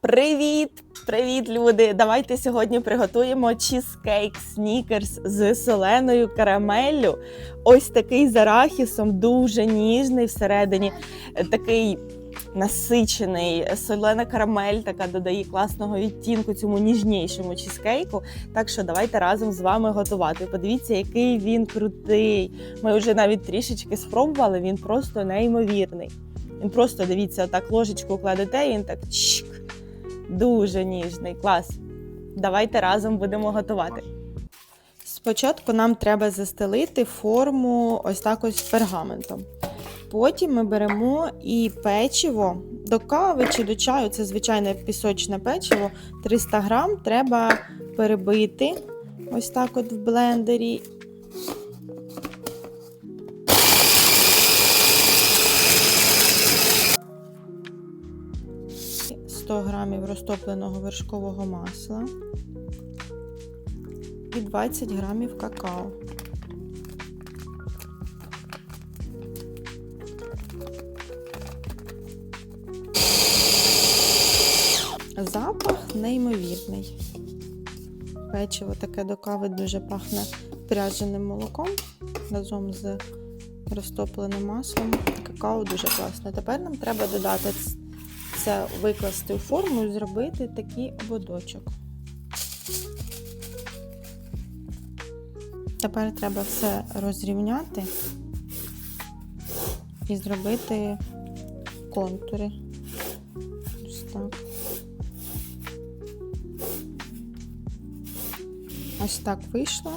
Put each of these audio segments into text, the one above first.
Привіт! Привіт, люди! Давайте сьогодні приготуємо чізкейк снікерс з соленою карамеллю. Ось такий з арахісом, дуже ніжний всередині, такий насичений. Солена карамель така додає класного відтінку цьому ніжнішому чізкейку. Так що давайте разом з вами готувати. Подивіться, який він крутий. Ми вже навіть трішечки спробували, він просто неймовірний. Він просто дивіться, так ложечку кладете, і він так чик. Дуже ніжний, клас. Давайте разом будемо готувати. Спочатку нам треба застелити форму ось так ось пергаментом. Потім ми беремо і печиво до кави чи до чаю, це звичайне пісочне печиво. 300 грам треба перебити ось так от в блендері. – 100 грамів розтопленого вершкового масла і 20 грамів какао. Запах неймовірний. Печиво таке до кави дуже пахне прядженим молоком разом з розтопленим маслом. Какао дуже класно. Тепер нам треба додати це викласти у форму і зробити такий ободочок. Тепер треба все розрівняти і зробити контури. Ось так. Ось так вийшло.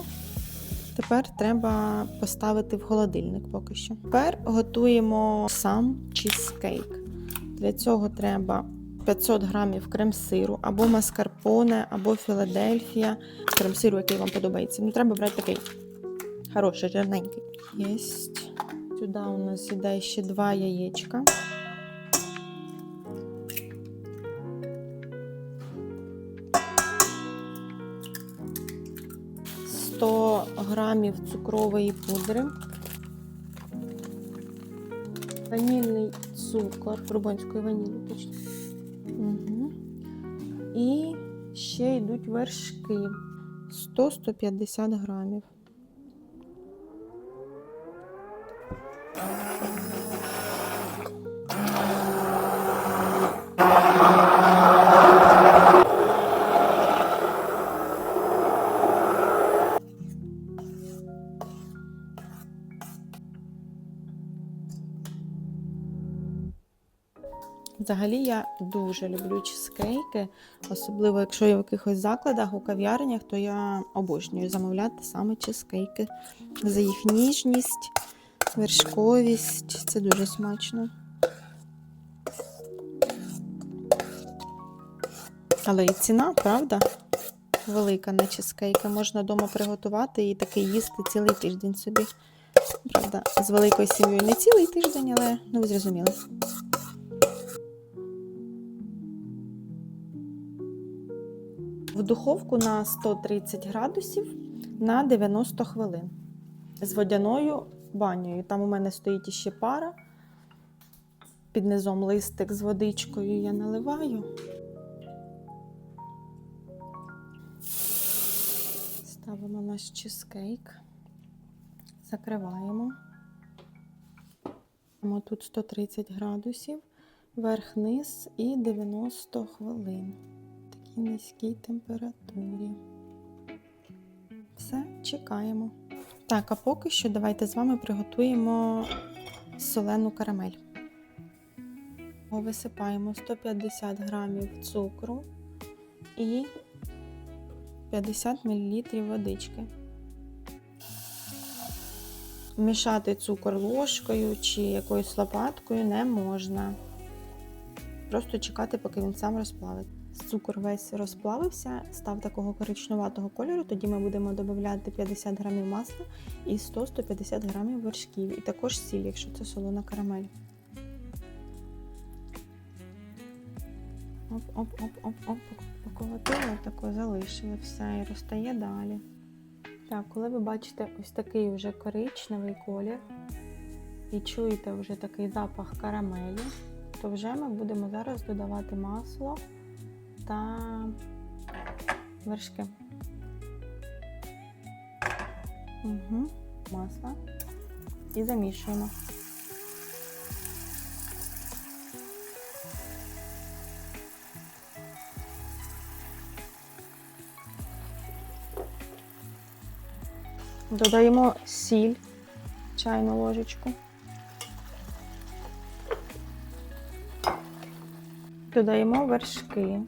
Тепер треба поставити в холодильник поки що. Тепер готуємо сам чізкейк. Для цього треба 500 грамів крем-сиру, або маскарпоне, або Філадельфія. Крем-сиру, який вам подобається. Ну, треба брати такий хороший, жирненький. Єсть. Сюди у нас іде ще два яєчка. Грамів цукрової пудри. Ванільний цукор, бурбонської ванілі точно. Угу. І ще йдуть вершки 100-150 грамів. Взагалі я дуже люблю чизкейки, особливо якщо я в якихось закладах у кав'ярнях, то я обожнюю замовляти саме чизкейки за їх ніжність, вершковість. Це дуже смачно. Але і ціна, правда? Велика на чизкейки. Можна вдома приготувати і таки їсти цілий тиждень собі. Правда, з великою сім'єю не цілий тиждень, але ну ви зрозуміли. В духовку на 130 градусів на 90 хвилин з водяною банею. Там у мене стоїть іще пара. Під низом листик з водичкою я наливаю. Ставимо наш чизкейк, закриваємо. Тут 130 градусів, верх-низ і 90 хвилин такій низькій температурі. Все, чекаємо. Так, а поки що давайте з вами приготуємо солену карамель. Висипаємо 150 грамів цукру і 50 мл водички. Мішати цукор ложкою чи якоюсь лопаткою не можна. Просто чекати, поки він сам розплавить. Цукор весь розплавився, став такого коричнуватого кольору. Тоді ми будемо додавати 50 грамів масла і 100-150 грамів вершків. І також сіль, якщо це солона карамель. Оп-оп-оп-оп-оп. Поколотили, тако залишили все і розтає далі. Так, коли ви бачите ось такий вже коричневий колір, і чуєте вже такий запах карамелі, то вже ми будемо зараз додавати масло та вершки. Угу. Масло. І замішуємо. Додаємо сіль, чайну ложечку. Додаємо вершки.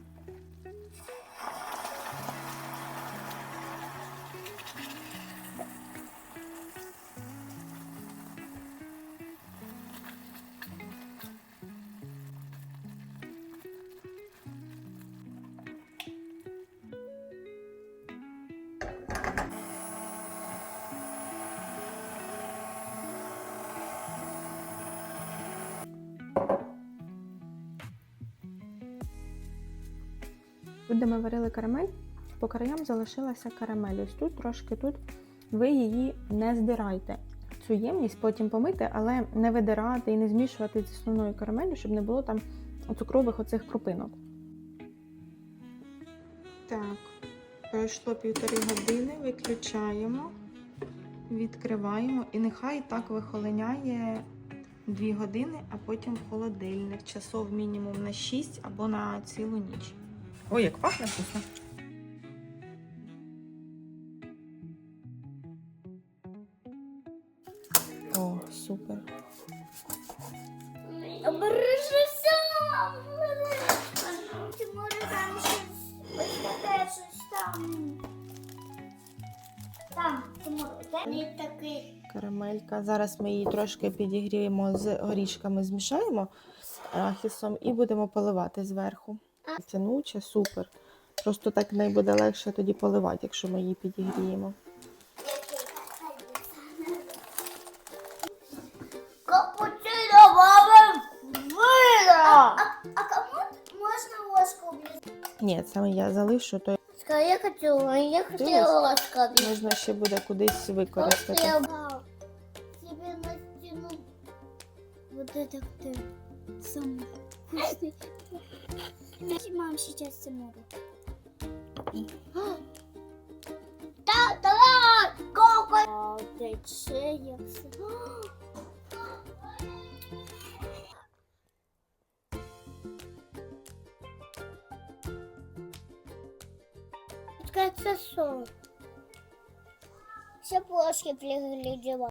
Тут, де ми варили карамель, по краям залишилася карамель. Ось тут трошки тут ви її не здирайте. Цю ємність потім помити, але не видирати і не змішувати з основною карамелью, щоб не було там цукрових оцих крупинок. Так, пройшло півтори години, виключаємо, відкриваємо і нехай так вихолоняє 2 години, а потім в холодильник. Часов мінімум на 6 або на цілу ніч. Ой, як пахне вкусно. О, супер. Бережися! Ти може там щось ось таке щось там. Там, Тимур, не такий. Карамелька. Зараз ми її трошки підігріємо з горішками, змішаємо арахісом і будемо поливати зверху. Тянуче, супер. Просто так не буде легше тоді поливати, якщо ми її підігріємо. Капучино мами вина! А кому можна ложку облізати? Ні, це я залишу, то я хочу, я хочу ложку облізати. можна ще буде кудись використати. детектив. Самый вкусный. Мам, сейчас самого. Та-та-та! Коко! Тече все. Открыться сон. Все плошки приглядела.